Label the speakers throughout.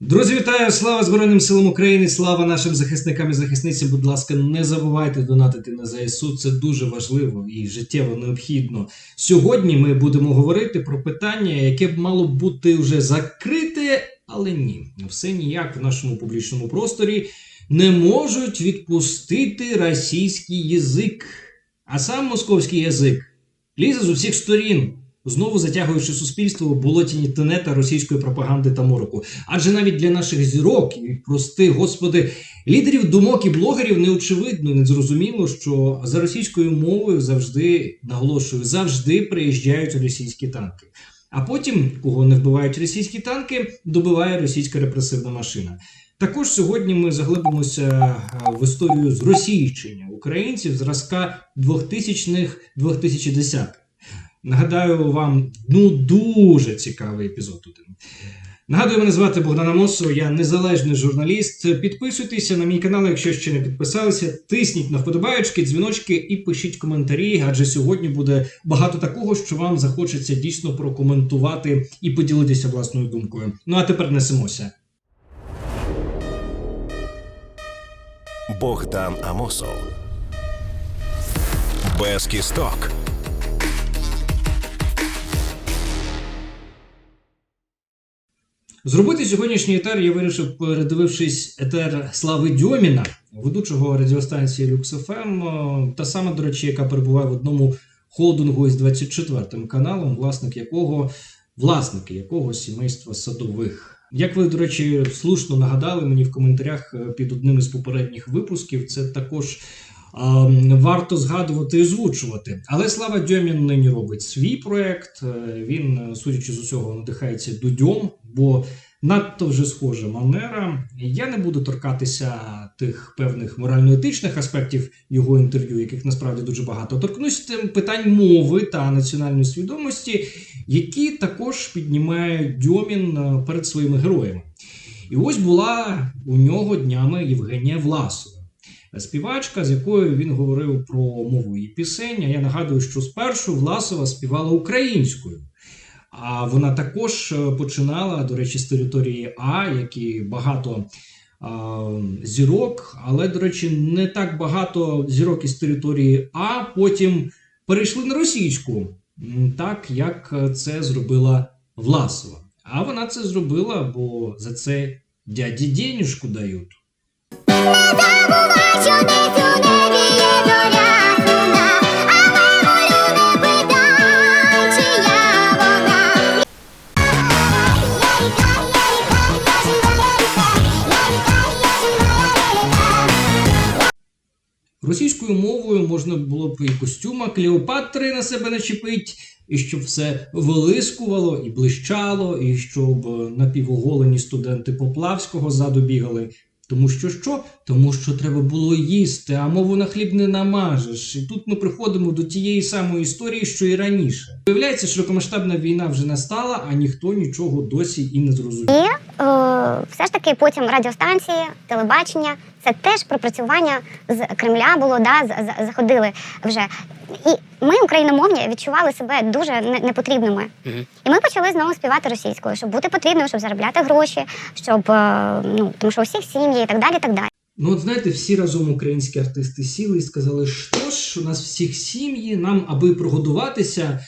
Speaker 1: Друзі, вітаю! Слава Збройним силам України! Слава нашим захисникам і захисницям. Будь ласка, не забувайте донатити на ЗСУ. Це дуже важливо і життєво необхідно. Сьогодні ми будемо говорити про питання, яке б мало бути вже закрите, але ні, все ніяк в нашому публічному просторі не можуть відпустити російський язик, а сам московський язик лізе з усіх сторін. Знову затягуючи суспільство в болотіні тенета російської пропаганди та мороку. Адже навіть для наших зірок і простих, господи, лідерів думок і блогерів не очевидно, не зрозуміло, що за російською мовою завжди наголошую, завжди приїжджають російські танки. А потім, кого не вбивають російські танки, добиває російська репресивна машина. Також сьогодні ми заглибимося в історію зросійщення українців зразка 2000-х 2010-х. Нагадаю вам ну дуже цікавий епізод тут. Нагадую, мене звати Богдан Амосов, я незалежний журналіст. Підписуйтеся на мій канал, якщо ще не підписалися. Тисніть на вподобаєчки, дзвіночки і пишіть коментарі, адже сьогодні буде багато такого, що вам захочеться дійсно прокоментувати і поділитися власною думкою. Ну а тепер несемося.
Speaker 2: Богдан Амосов. Без кісток.
Speaker 1: Зробити сьогоднішній етер я вирішив, передивившись етер Слави Дьоміна, ведучого радіостанції LuxFM, та саме, до речі, яка перебуває в одному холдингу із 24 каналом, власник якого власники якого сімейства садових. Як ви, до речі, слушно нагадали мені в коментарях е, під одним із попередніх випусків, це також варто згадувати і озвучувати. Але Слава Дьомін нині робить свій проект. Е, Він, е, судячи з усього, надихається дудьом, бо надто вже схожа манера. Я не буду торкатися тих певних морально-етичних аспектів його інтерв'ю, яких насправді дуже багато. Торкнусь тим питань мови та національної свідомості, які також піднімає Дьомін е, перед своїми героями. І ось була у нього днями Євгенія Власова. Співачка, з якою він говорив про мову її пісень. Я нагадую, що спершу Власова співала українською. А вона також е, починала, до речі, з території А, як і багато а, зірок, але, до речі, не так багато зірок із території А потім перейшли на російську, так як е, це зробила Власова. А вона це зробила, бо за це дяді денюжку дають. Російською мовою можна було б і костюма Клеопатри на себе начепить, і щоб все вилискувало і блищало, і щоб е, напівоголені студенти Поплавського ззаду бігали. Тому що що? Тому що треба було їсти, а мову на хліб не намажеш. І тут ми приходимо до тієї самої історії, що і раніше. Виявляється, широкомасштабна війна вже настала, а ніхто нічого досі і не зрозумів.
Speaker 3: Е, все ж таки потім радіостанції, телебачення це теж пропрацювання з Кремля було, да, заходили вже. І ми, україномовні, відчували себе дуже не- непотрібними. І ми почали знову співати російською, щоб бути потрібною, щоб заробляти гроші, щоб е, ну тому що у всіх сім'ї і так далі. і так далі.
Speaker 1: Ну, от знаєте, всі разом українські артисти сіли і сказали, що ж, у нас всіх сім'ї, нам, аби прогодуватися,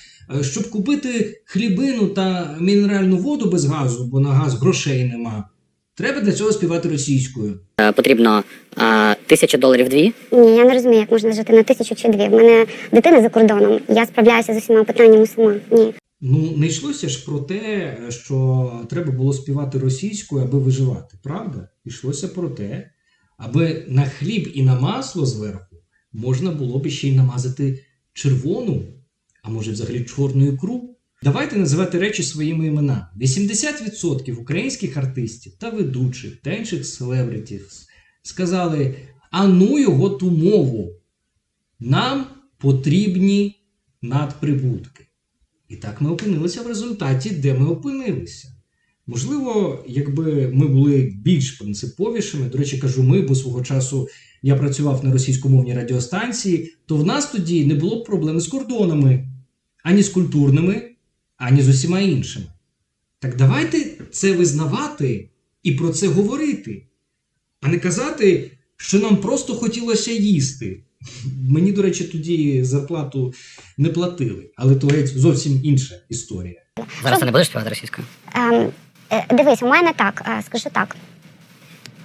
Speaker 1: щоб купити хлібину та мінеральну воду без газу, бо на газ грошей нема. Треба для цього співати російською.
Speaker 4: Е, потрібно е, тисяча доларів дві.
Speaker 3: Ні, я не розумію, як можна жити на тисячу чи дві. В мене дитина за кордоном. Я справляюся з усіма питаннями сама. Ні.
Speaker 1: Ну, не йшлося ж про те, що треба було співати російською, аби виживати, правда? Йшлося про те, аби на хліб і на масло зверху можна було б ще й намазати червону, а може взагалі чорну ікру. Давайте називати речі своїми іменами. 80% українських артистів та ведучих та інших селебритів сказали: а ну його ту мову. Нам потрібні надприбутки. І так ми опинилися в результаті, де ми опинилися. Можливо, якби ми були більш принциповішими, до речі, кажу ми, бо свого часу я працював на російськомовній радіостанції, то в нас тоді не було б проблем з кордонами, ані з культурними, ані з усіма іншими. Так давайте це визнавати і про це говорити, а не казати, що нам просто хотілося їсти. Мені, до речі, тоді зарплату не платили, але то геть зовсім інша історія.
Speaker 4: Зараз ти не будеш співати російською?
Speaker 3: Ем, дивись, у мене так, е, скажу так.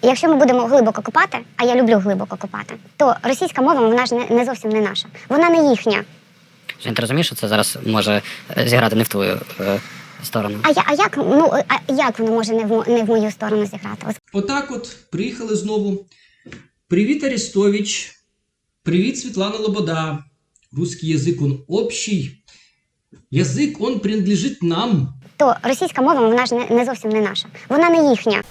Speaker 3: Якщо ми будемо глибоко копати, а я люблю глибоко копати, то російська мова вона ж не, не зовсім не наша. Вона не їхня.
Speaker 4: Жень, ти розумієш, що це зараз може е, зіграти не в твою е, сторону?
Speaker 3: А, я, а як ну а як воно може не в, не в мою сторону зіграти? Ось
Speaker 1: Отак от приїхали знову. Привіт, Арестович. Привіт, Світлана Лобода. Русский язик он общий. Язик он принадлежит нам
Speaker 3: то російська мова вона ж не, не зовсім не наша. Вона не їхня.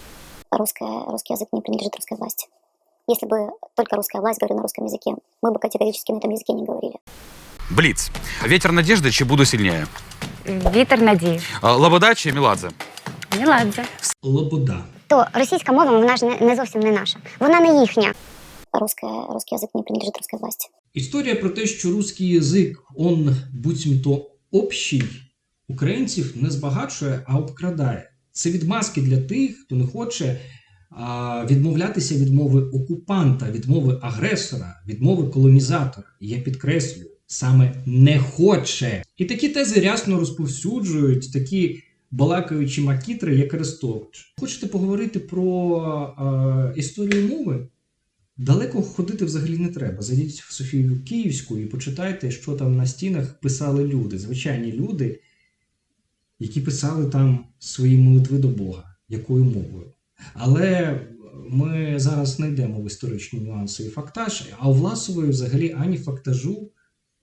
Speaker 5: русская, русский язык не принадлежит русской власти. Если бы только русская власть говорила на русском языке, мы бы категорически на этом языке не говорили.
Speaker 6: Блиц. Ветер надежды, чи буду сильнее?
Speaker 7: Вітер надії.
Speaker 6: А, Лобода чи Меладзе?
Speaker 7: Міладзе.
Speaker 1: Лобода.
Speaker 3: То російська мова вона ж не, не зовсім не наша. Вона не їхня.
Speaker 5: Русская, русский язык не принадлежит русской власти.
Speaker 1: Історія про те, що русський язик, он буцімто общий, українців не збагачує, а обкрадає. Це відмазки для тих, хто не хоче а, відмовлятися від мови окупанта, від мови агресора, від мови колонізатора. Я підкреслюю, саме не хоче. І такі тези рясно розповсюджують такі балакаючі макітри, як Арестович. Хочете поговорити про а, історію мови? Далеко ходити взагалі не треба. Зайдіть в Софію Київську і почитайте, що там на стінах писали люди, звичайні люди, які писали там свої молитви до Бога, якою мовою. Але ми зараз не йдемо в історичні нюанси і фактаж, а у Власової взагалі ані фактажу,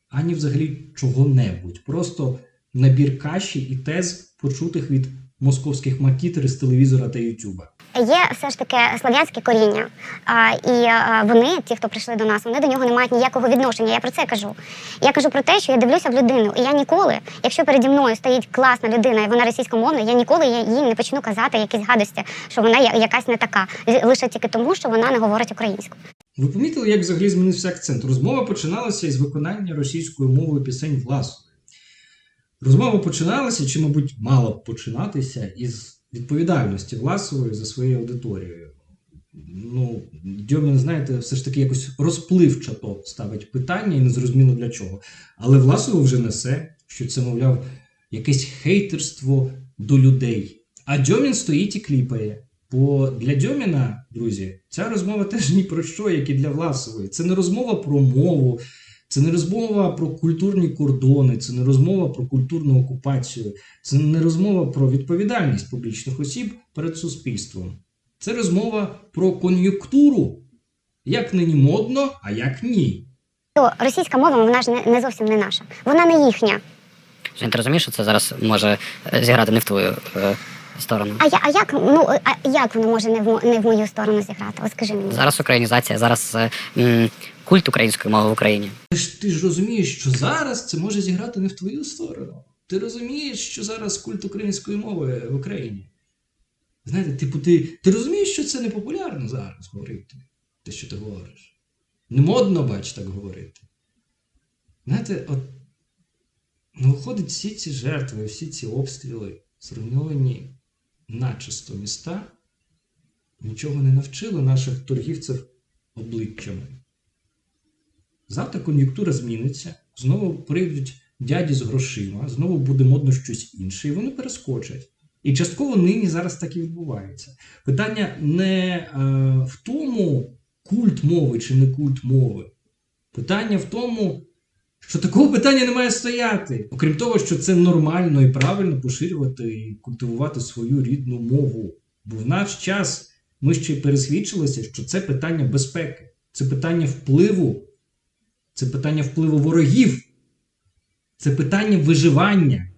Speaker 1: ані взагалі чого-небудь. Просто набір каші і тез, почутих від московських макітер з телевізора та Ютуба.
Speaker 3: Є все ж таки слов'янське коріння. А, і вони, ті, хто прийшли до нас, вони до нього не мають ніякого відношення. Я про це кажу. Я кажу про те, що я дивлюся в людину, і я ніколи, якщо переді мною стоїть класна людина, і вона російськомовна, я ніколи їй не почну казати якісь гадості, що вона якась не така, лише тільки тому, що вона не говорить українською.
Speaker 1: Ви помітили, як взагалі змінився акцент? Розмова починалася із виконання російською мовою пісень Власової. Розмова починалася, чи, мабуть, мала б починатися із відповідальності Власової за своєю аудиторією. Ну, Дьомін, знаєте, все ж таки якось розпливчато ставить питання і незрозуміло для чого. Але Власова вже несе, що це, мовляв, якесь хейтерство до людей. А Дьомін стоїть і кліпає. Бо для Дьоміна, друзі, ця розмова теж ні про що, як і для Власової. Це не розмова про мову, це не розмова про культурні кордони, це не розмова про культурну окупацію, це не розмова про відповідальність публічних осіб перед суспільством. Це розмова про кон'юнктуру. Як нині модно, а як ні.
Speaker 3: То російська мова вона ж не, не зовсім не наша. Вона не їхня.
Speaker 4: Жень, ти розумієш, що це зараз може е, зіграти не в твою е, сторону?
Speaker 3: А я а як ну а як воно може не в не в мою сторону зіграти? От скажи мені.
Speaker 4: Зараз українізація, зараз е, м, культ української мови в Україні.
Speaker 1: Ти ж, ти ж розумієш, що зараз це може зіграти не в твою сторону. Ти розумієш, що зараз культ української мови в Україні. Знаєте, типу, ти, ти розумієш, що це не популярно зараз говорити, те, що ти говориш. Не модно, бач, так говорити. Знаєте, от ну, виходить, всі ці жертви, всі ці обстріли, зруйновані начисто міста, нічого не навчили наших торгівців обличчями. Завтра кон'юнктура зміниться, знову прийдуть дяді з грошима, знову буде модно щось інше, і вони перескочать. І частково нині зараз так і відбувається. Питання не е, в тому, культ мови чи не культ мови. Питання в тому, що такого питання не має стояти. Окрім того, що це нормально і правильно поширювати і культивувати свою рідну мову. Бо в наш час ми ще й пересвідчилися, що це питання безпеки, це питання впливу, це питання впливу ворогів, це питання виживання.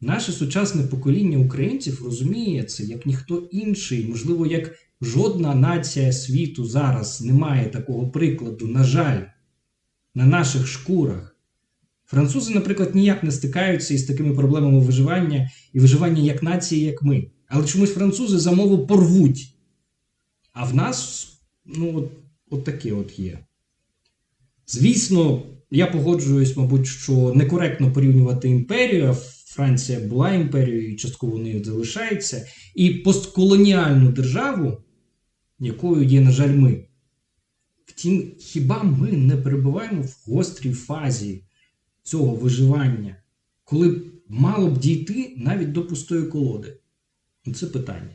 Speaker 1: Наше сучасне покоління українців розуміє це як ніхто інший, можливо, як жодна нація світу зараз не має такого прикладу, на жаль, на наших шкурах. Французи, наприклад, ніяк не стикаються із такими проблемами виживання і виживання як нації, як ми. Але чомусь французи за мову порвуть. А в нас, ну, от, от таке от є. Звісно, я погоджуюсь, мабуть, що некоректно порівнювати імперію, Франція була імперією і частково нею залишається, і постколоніальну державу, якою є, на жаль, ми. Втім, хіба ми не перебуваємо в гострій фазі цього виживання, коли б мало б дійти навіть до пустої колоди? Ну, Це питання.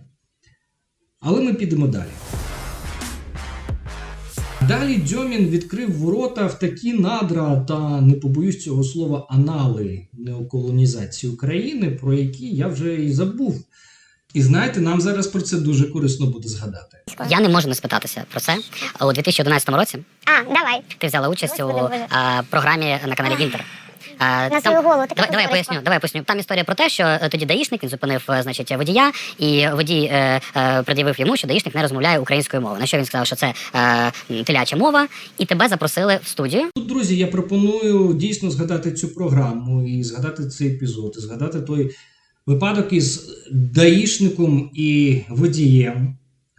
Speaker 1: Але ми підемо далі. Далі Дьомін відкрив ворота в такі надра та не побоюсь цього слова анали неоколонізації України, про які я вже і забув. І знаєте, нам зараз про це дуже корисно буде згадати.
Speaker 4: Я не можу не спитатися про це. У 2011 році
Speaker 3: А, давай.
Speaker 4: ти взяла участь
Speaker 3: Господи,
Speaker 4: у
Speaker 3: Боже.
Speaker 4: а, програмі на каналі Вінтер. А,
Speaker 3: На свою голову таке
Speaker 4: Давай, давай я поясню. Давай я поясню. Там історія про те, що е, тоді даїшник він зупинив е, значить, водія, і водій е, е, пред'явив йому, що даїшник не розмовляє українською мовою. На що він сказав, що це е, м, теляча мова, і тебе запросили в студію.
Speaker 1: Тут, друзі, я пропоную дійсно згадати цю програму і згадати цей епізод, і згадати той випадок із даїшником і водієм.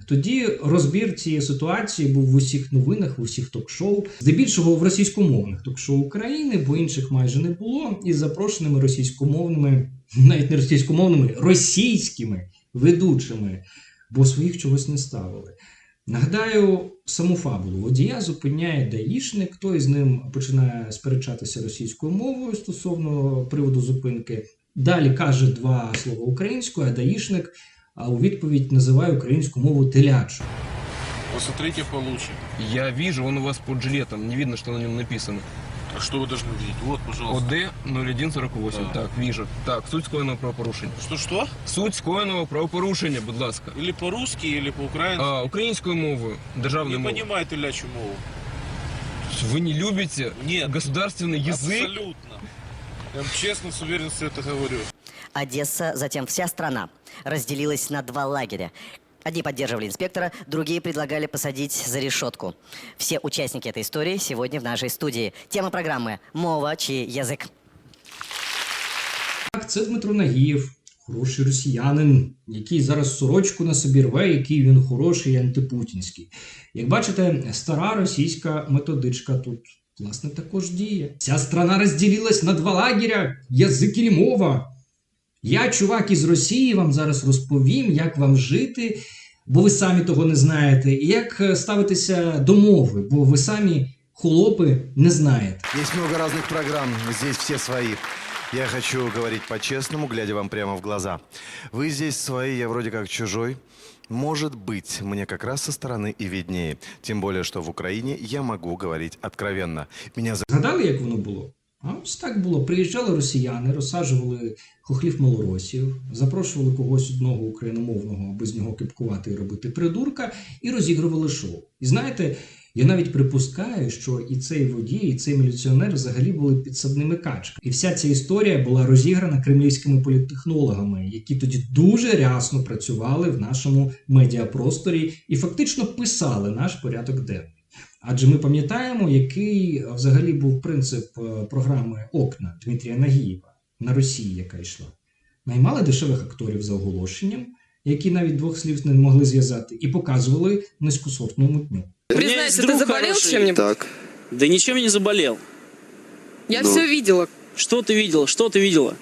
Speaker 1: Тоді розбір цієї ситуації був в усіх новинах, в усіх ток-шоу, здебільшого в російськомовних ток-шоу України, бо інших майже не було, із запрошеними російськомовними, навіть не російськомовними, російськими ведучими, бо своїх чогось не ставили. Нагадаю саму фабулу. Водія зупиняє даїшник, той з ним починає сперечатися російською мовою стосовно приводу зупинки. Далі каже два слова українською, а даїшник а у відповідь називає українську мову телячою.
Speaker 8: Посмотрите получше.
Speaker 9: Я вижу, он у вас под жилетом. Не видно, что на нем написано.
Speaker 8: А что вы должны видеть? Вот, пожалуйста.
Speaker 9: ОД 0148.
Speaker 8: Да.
Speaker 9: Так, вижу. Так, суть скоєного правопорушення.
Speaker 8: Что-что?
Speaker 9: Суть скоєного правопорушення, будь ласка.
Speaker 8: Или по-русски, или по-украински.
Speaker 9: А, українською мовою,
Speaker 8: не
Speaker 9: державною мовою.
Speaker 8: понимаю телячью мову.
Speaker 9: Вы не любите
Speaker 8: Нет.
Speaker 9: государственный язык?
Speaker 8: Абсолютно. Я вам честно, с уверенностью это говорю.
Speaker 10: Одесса, затем вся страна разделилась на два лагеря. Одни поддерживали инспектора, другие предлагали посадить за решетку. Все участники этой истории сегодня в нашей студии. Тема программы «Мова чи язык».
Speaker 1: Так, це Дмитро Нагієв, хороший росіянин, який зараз сорочку на собі рве, який він хороший і антипутінський. Як бачите, стара російська методичка тут. Власне, також діє. Ця страна розділилась на два лагеря язик і мова. Я, чувак із Росії, вам зараз розповім, як вам жити, бо ви самі того не знаєте, і як е, ставитися до мови, бо ви самі холопи не знаєте.
Speaker 11: Есть много разных программ, здесь все свои. Я хочу говорить по-честному, глядя вам прямо в глаза. Вы здесь свои, я вроде как чужой. Может быть, мне как раз со стороны и виднее. Тем более, что в Украине я могу говорить откровенно. Меня за-
Speaker 1: Згадали, як воно було? А ось так було. Приїжджали росіяни, розсаджували хохлів малоросів, запрошували когось одного україномовного, аби з нього кипкувати і робити придурка, і розігрували шоу. І знаєте, я навіть припускаю, що і цей водій, і цей міліціонер взагалі були підсадними качками. І вся ця історія була розіграна кремлівськими політтехнологами, які тоді дуже рясно працювали в нашому медіапросторі і фактично писали наш порядок денний. Адже ми пам'ятаємо, який е, взагалі був принцип е, програми Окна Дмитрія Нагієва на Росії, яка йшла. Наймали дешевих акторів за оголошенням, які навіть двох слів не могли зв'язати, і показували низькосортну мутню.
Speaker 12: Признайся, ты заболел чем-нибудь?
Speaker 11: Так.
Speaker 12: Да ничем не заболел.
Speaker 7: Я все видела.
Speaker 12: Что ты видела? Что ты видела?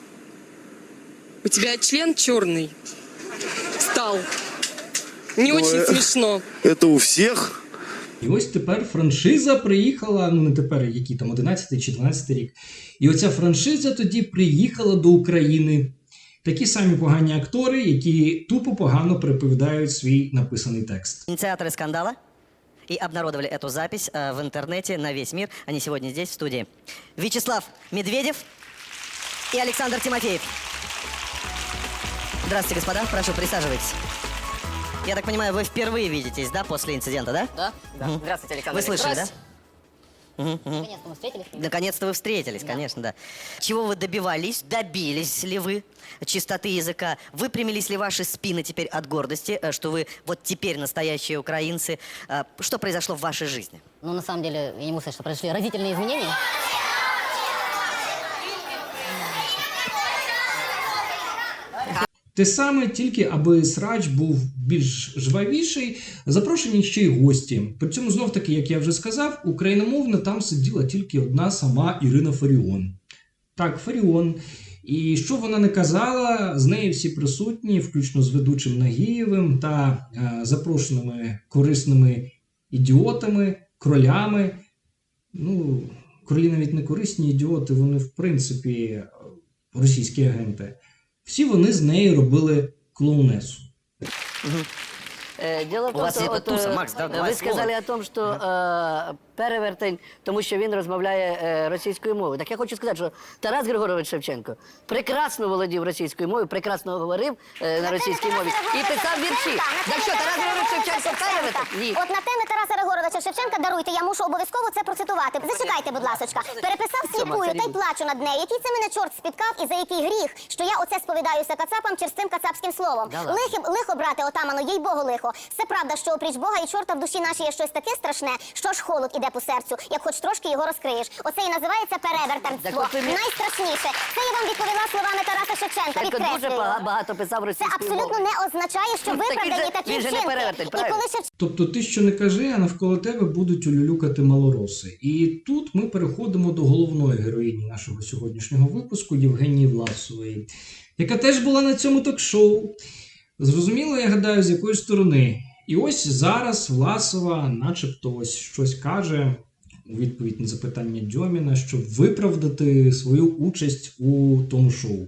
Speaker 7: У тебя член черный. Стал. Не очень смешно.
Speaker 11: Это у всех?
Speaker 1: І ось тепер франшиза приїхала, ну не тепер, який там 11 чи 12 рік. І оця франшиза тоді приїхала до України. Такі самі погані актори, які тупо погано переповідають свій написаний текст.
Speaker 10: Инициаторы скандала И обнародовали эту запись э, в интернете на весь мир. Они сегодня здесь, в студии. Вячеслав Медведев и Александр Тимофеев. Здравствуйте, господа. Прошу, присаживайтесь. Я так понимаю, вы впервые видитесь, да, после инцидента, да?
Speaker 4: Да?
Speaker 10: Мгм.
Speaker 4: Здравствуйте, Александр.
Speaker 10: Вы слышали, да? Мгм, мгм.
Speaker 4: Наконец-то мы встретились.
Speaker 10: Наконец-то вы встретились, конечно, да. Чего вы добивались? Добились ли вы чистоты языка? Выпрямились ли ваши спины теперь от гордости, э, что вы вот теперь настоящие украинцы? А, Что произошло в вашей жизни?
Speaker 4: Ну, на самом деле, я не могу сказать, что произошли разительные изменения.
Speaker 1: Те саме, тільки аби срач був більш жвавіший, запрошені ще й гості. При цьому знов таки, як я вже сказав, україномовна там сиділа тільки одна сама Ірина Фаріон. Так, Фаріон. І що вона не казала, з нею всі присутні, включно з ведучим Нагієвим та е, запрошеними корисними ідіотами, кролями. Ну, кролі навіть не корисні ідіоти, вони, в принципі, російські агенти. Всі вони з нею робили клоунесу.
Speaker 10: Э, Дело в
Speaker 4: У
Speaker 10: том,
Speaker 4: вас
Speaker 10: что
Speaker 4: є
Speaker 10: вот,
Speaker 4: туса,
Speaker 10: э,
Speaker 4: Макс, да,
Speaker 10: ви
Speaker 4: давай
Speaker 10: сказали о том, що е, перевертень, тому що він розмовляє е, російською мовою. Так я хочу сказати, що Тарас Григорович Шевченко прекрасно володів російською мовою, прекрасно говорив е, на російській мові і писав вірші. Так що Тарас Григорович Шевченко перевертень? Ні.
Speaker 5: От на теми Тараса Шевченка даруйте, я мушу обов'язково це процитувати. Зачекайте, будь ласочка. Переписав сліпую та й плачу над нею. Який це мене чорт спіткав і за який гріх, що я оце сповідаюся кацапам черстим кацапським словом.
Speaker 10: Да ладно.
Speaker 5: Лихо, брате, отаману, їй Богу лихо. Це правда, що опріч Бога і чорта в душі нашій є щось таке страшне, що ж холод іде по серцю, як хоч трошки його розкриєш. Оце і називається
Speaker 10: мені-
Speaker 5: Найстрашніше. Це я вам відповіла словами Тараса Шевченка.
Speaker 10: Дуже багато писав
Speaker 5: Це абсолютно не означає, що
Speaker 10: він
Speaker 5: виправдані такі вчинки.
Speaker 1: Тобто ти що не кажи, а навколо тебе будуть улюлюкати малороси. І тут ми переходимо до головної героїні нашого сьогоднішнього випуску Євгенії Власової, яка теж була на цьому ток-шоу. Зрозуміло, я гадаю, з якої сторони. І ось зараз Власова, начебто, ось щось каже у відповідь на запитання Дьоміна, щоб виправдати свою участь у тому шоу.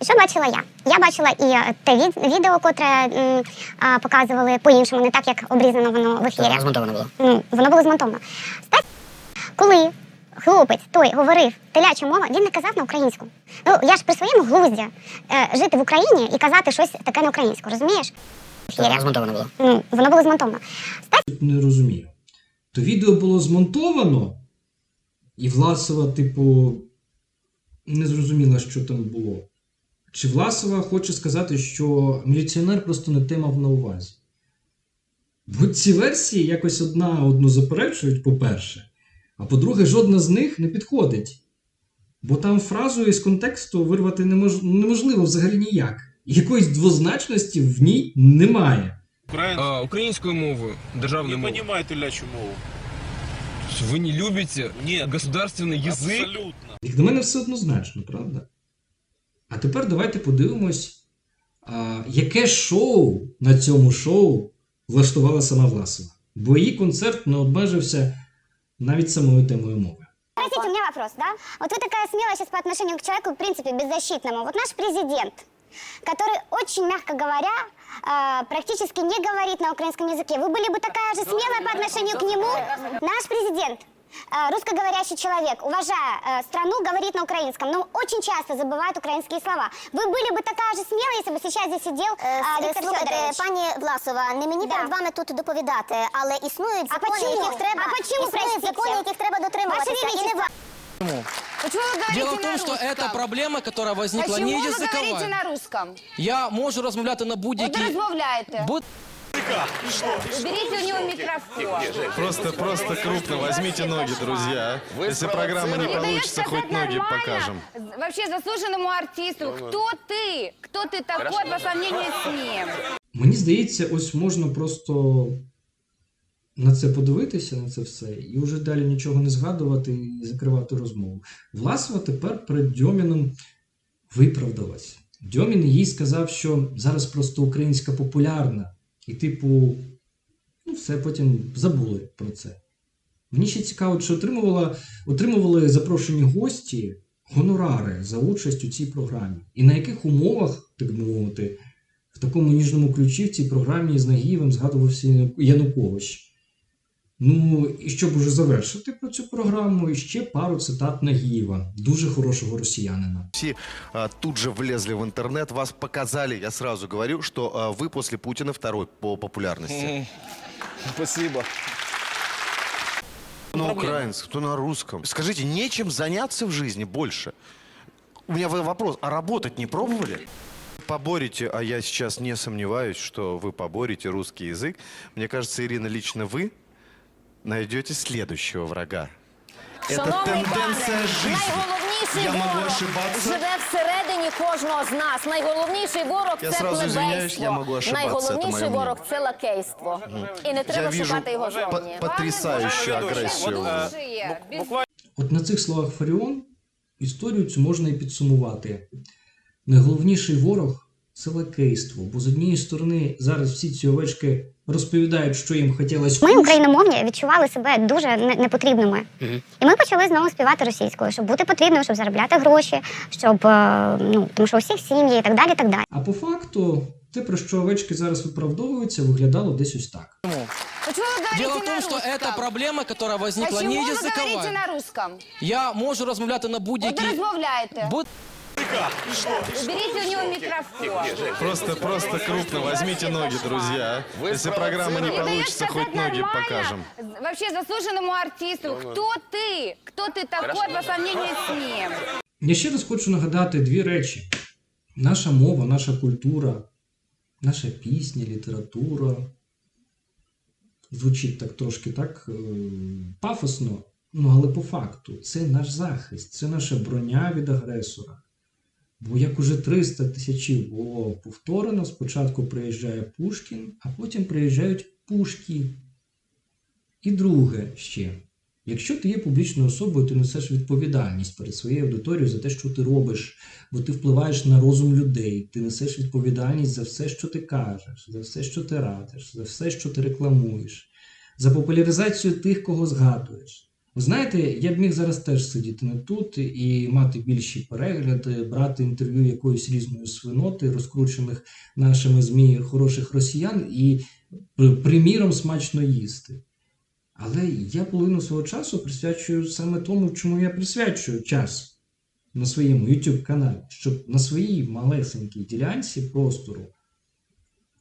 Speaker 3: І що бачила я? Я бачила і е, те від- відео, котре м, а, показували по-іншому, не так, як обрізано воно в ефірі.
Speaker 4: Так, змонтовано було.
Speaker 3: М, Воно було змонтовано. Стать, коли хлопець той говорив теляча мова, він не казав на українську. Ну я ж при своєму глузді е, жити в Україні і казати щось таке на українську, розумієш? В ефірі.
Speaker 4: Так, змонтовано було.
Speaker 3: М, Воно було змонтовано.
Speaker 1: Не розумію. То відео було змонтовано, і Власова, типу, не зрозуміла, що там було. Чи Власова хоче сказати, що міліціонер просто не те мав на увазі? Бо ці версії якось одна одну заперечують, по-перше, а по-друге, жодна з них не підходить. Бо там фразу із контексту вирвати немож... неможливо взагалі ніяк. Якоїсь двозначності в ній немає.
Speaker 9: А, українською мовою, державною мовою.
Speaker 8: понимает телячью мову.
Speaker 9: Ви не любите
Speaker 8: Нет.
Speaker 9: государственный язык?
Speaker 8: Абсолютно.
Speaker 1: Як до мене все однозначно, правда? А тепер давайте подивимось, а, яке шоу на цьому шоу влаштувала сама Власова. Бо її концерт не обмежився навіть самою темою мови.
Speaker 3: Простите, у меня вопрос, да? Вот вы такая смелая сейчас по отношению к человеку, в принципе, беззащитному. Вот наш президент, который очень, мягко говоря, э, практически не говорит на украинском языке. Вы были бы такая же смелая по отношению к нему? Наш президент, э, русскоговорящий человек, уважая э, страну, говорит на украинском, но очень часто забывает украинские слова. Вы были бы такая же смелая, если бы сейчас здесь сидел э, Виктор
Speaker 5: Слухайте,
Speaker 3: Федорович?
Speaker 5: пані Власова, не мені
Speaker 3: Да.
Speaker 5: перед вами тут доповідати, але існують
Speaker 3: А
Speaker 5: закони,
Speaker 3: почему?
Speaker 5: яких треба,
Speaker 3: А почему,
Speaker 5: існують
Speaker 3: простите?
Speaker 5: закони, яких треба дотримуватися.
Speaker 3: Ваше
Speaker 5: І не
Speaker 3: Величество.
Speaker 13: Дело в том, что это проблема, которая возникла не языкова.
Speaker 7: русском?
Speaker 13: Я можу розмовляти на будь-якій...
Speaker 7: розмовляєте.
Speaker 13: Будь-
Speaker 7: Уберите у него микрофон.
Speaker 11: Просто, просто крупно возьмите ноги, друзья. Если программа не получится, хоть ноги покажем.
Speaker 7: Вообще заслуженному артисту. Кто ты? Кто ты такой по сравнению с ним?
Speaker 1: Мені здається, ось можна просто на це подивитися, на це все, і вже далі нічого не згадувати і закривати розмову. Власова тепер перед Дьоміном виправдалась. Дьомін їй сказав, що зараз просто українська популярна, і, типу, ну, все потім забули про це. Мені ще цікаво, чи отримувала, отримували запрошені гості гонорари за участь у цій програмі. І на яких умовах, так мовити, в такому ніжному ключі в цій програмі з Нагієвим згадувався Янукович. Ну, і щоб уже завершити про цю програму, і ще пару цитат Нагієва, дуже хорошого росіянина.
Speaker 11: Все а, тут же влезли в интернет, вас показали, я сразу говорю, что а, вы после Путина второй по популярности.
Speaker 9: М, Спасибо.
Speaker 11: Кто на украинском, кто на русском. Скажите, нечем заняться в жизни больше? У меня в- вопрос, а работать не пробовали? Поборете, а я сейчас не сомневаюсь, что вы поборете русский язык. Мне кажется, Ирина, лично вы найдете следующего врага. Это тенденция жизни.
Speaker 7: найголовніший
Speaker 11: Я можу
Speaker 7: ворог
Speaker 11: ошибатися.
Speaker 7: живе всередині кожного з нас. Найголовніший ворог
Speaker 11: Я
Speaker 7: це
Speaker 11: сразу извиняюсь,
Speaker 7: плебейство.
Speaker 11: я можу ошибатися, це
Speaker 7: Найголовніший
Speaker 11: моє
Speaker 7: ворог це лакейство. І не треба
Speaker 11: Я вижу
Speaker 7: шукати його
Speaker 11: по-
Speaker 7: зовні.
Speaker 11: потрясающую агрессию.
Speaker 1: От на цих словах Фаріон історію цю можна і підсумувати. Найголовніший ворог це лакейство, бо з однієї сторони зараз всі ці овечки розповідають, що їм хотілося
Speaker 3: Ми, україномовні, відчували себе дуже не- непотрібними. І ми почали знову співати російською, щоб бути потрібною, щоб заробляти гроші, щоб е, ну тому що у всіх сім'ї і так далі. і так далі.
Speaker 1: А по факту, те, про що овечки зараз виправдовуються, виглядало десь ось так.
Speaker 7: Почему вы говорите
Speaker 13: Дело в
Speaker 7: на
Speaker 13: том, что
Speaker 7: русском?
Speaker 13: это проблема, которая возникла
Speaker 7: Почему
Speaker 13: не
Speaker 7: ви говорите
Speaker 13: языковая.
Speaker 7: на русском?
Speaker 13: Я можу розмовляти на
Speaker 7: От
Speaker 13: будь-якій...
Speaker 7: розмовляєте.
Speaker 13: Будь-
Speaker 7: Уберите у него микрофон.
Speaker 11: Просто, просто крупно возьмите ноги, друзья. Если программа не получится, хоть ноги покажем.
Speaker 7: Вообще заслуженному артисту. Кто ты? Кто ты такой по сравнению с ним?
Speaker 1: Я ще раз хочу нагадати дві речі: наша мова, наша культура, наша пісня, література. Звучить так трошки так е, пафосно, ну але по факту це наш захист, це наша броня від агресора. Бо як уже 300 тисячів було повторено, спочатку приїжджає Пушкін, а потім приїжджають пушки. І друге ще. Якщо ти є публічною особою, ти несеш відповідальність перед своєю аудиторією за те, що ти робиш, бо ти впливаєш на розум людей, ти несеш відповідальність за все, що ти кажеш, за все, що ти радиш, за все, що ти рекламуєш, за популяризацію тих, кого згадуєш. Ви знаєте, я б міг зараз теж сидіти не тут і мати більші перегляди, брати інтерв'ю якоїсь різної свиноти, розкручених нашими ЗМІ хороших росіян, і, приміром, смачно їсти. Але я половину свого часу присвячую саме тому, чому я присвячую час на своєму YouTube каналі, щоб на своїй малесенькій ділянці простору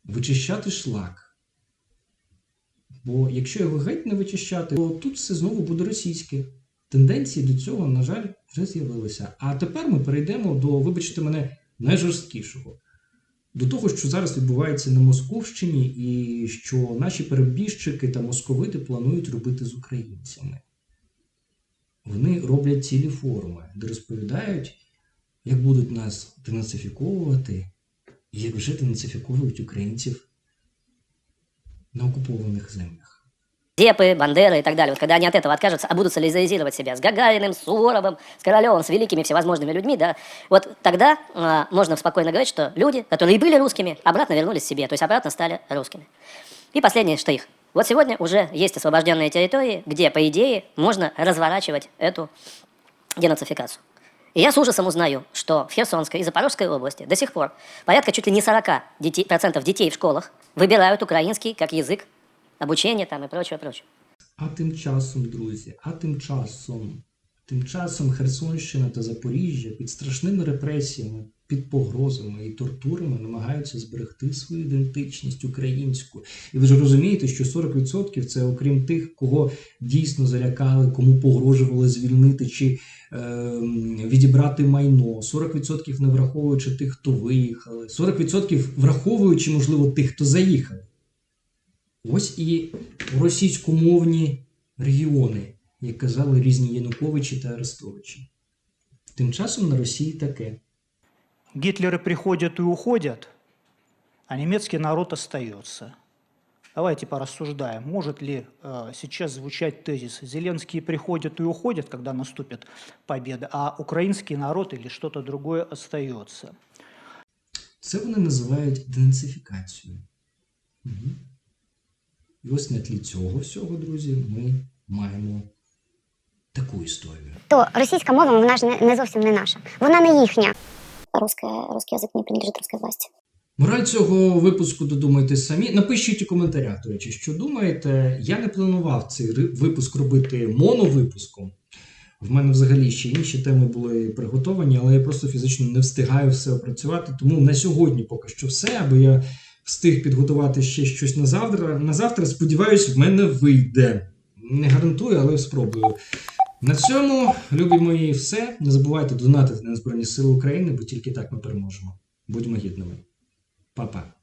Speaker 1: вичищати шлак. Бо якщо його геть не вичищати, то тут все знову буде російське. Тенденції до цього, на жаль, вже з'явилися. А тепер ми перейдемо до, вибачте мене, найжорсткішого. До того, що зараз відбувається на Московщині, і що наші перебіжчики та московити планують робити з українцями. Вони роблять цілі форуми, де розповідають, як будуть нас денацифіковувати, і як вже денацифіковують українців на окупованих землях.
Speaker 4: Депы, Бандеры и так далее. Вот когда они от этого откажутся, а будут солидаризировать себя с Гагариным, с Суворовым, с Королевым, с великими всевозможными людьми, да, вот тогда а, можно спокойно говорить, что люди, которые и были русскими, обратно вернулись себе, то есть обратно стали русскими. И последний штрих. Вот сегодня уже есть освобожденные территории, где, по идее, можно разворачивать эту денацификацию. И я с ужасом узнаю, что в Херсонской и Запорожской области до сих пор порядка чуть ли не 40 детей, процентов детей в школах выбирают украинский как язык обучения там и прочее, прочее.
Speaker 1: А тим часом, друзі, а тим часом, тим часом Херсонщина та Запоріжжя під страшними репресіями, під погрозами і тортурами намагаються зберегти свою ідентичність українську. І ви ж розумієте, що 40% це окрім тих, кого дійсно залякали, кому погрожували звільнити чи е, відібрати майно. 40% не враховуючи тих, хто виїхали, 40% враховуючи, можливо, тих, хто заїхали. Ось і російськомовні регіони, як казали різні Януковичі та Арестовичі. Тим часом на Росії таке.
Speaker 14: Гитлеры приходят и уходят, а немецкий народ остается. Давайте порассуждаем, может ли э, сейчас звучать тезис «Зеленские приходят и уходят, когда наступит победа, а украинский народ или что-то другое остается».
Speaker 1: Це вони називають денацифікацією. Угу. І ось на тлі цього всього, друзі, ми маємо таку історію.
Speaker 3: То російська мова вона ж не, не зовсім не наша, вона не їхня.
Speaker 5: Русский, русский язык не принадлежит русской власти.
Speaker 1: Мораль цього випуску додумайтесь самі. Напишіть у коментарях, до речі, що думаєте. Я не планував цей випуск робити моновипуском. В мене взагалі ще інші теми були приготовані, але я просто фізично не встигаю все опрацювати. Тому на сьогодні поки що все, аби я встиг підготувати ще щось на завтра. На завтра, сподіваюсь, в мене вийде. Не гарантую, але спробую. На цьому, любі мої, все. Не забувайте донатити на Збройні Сили України, бо тільки так ми переможемо. Будьмо гідними. Па-па.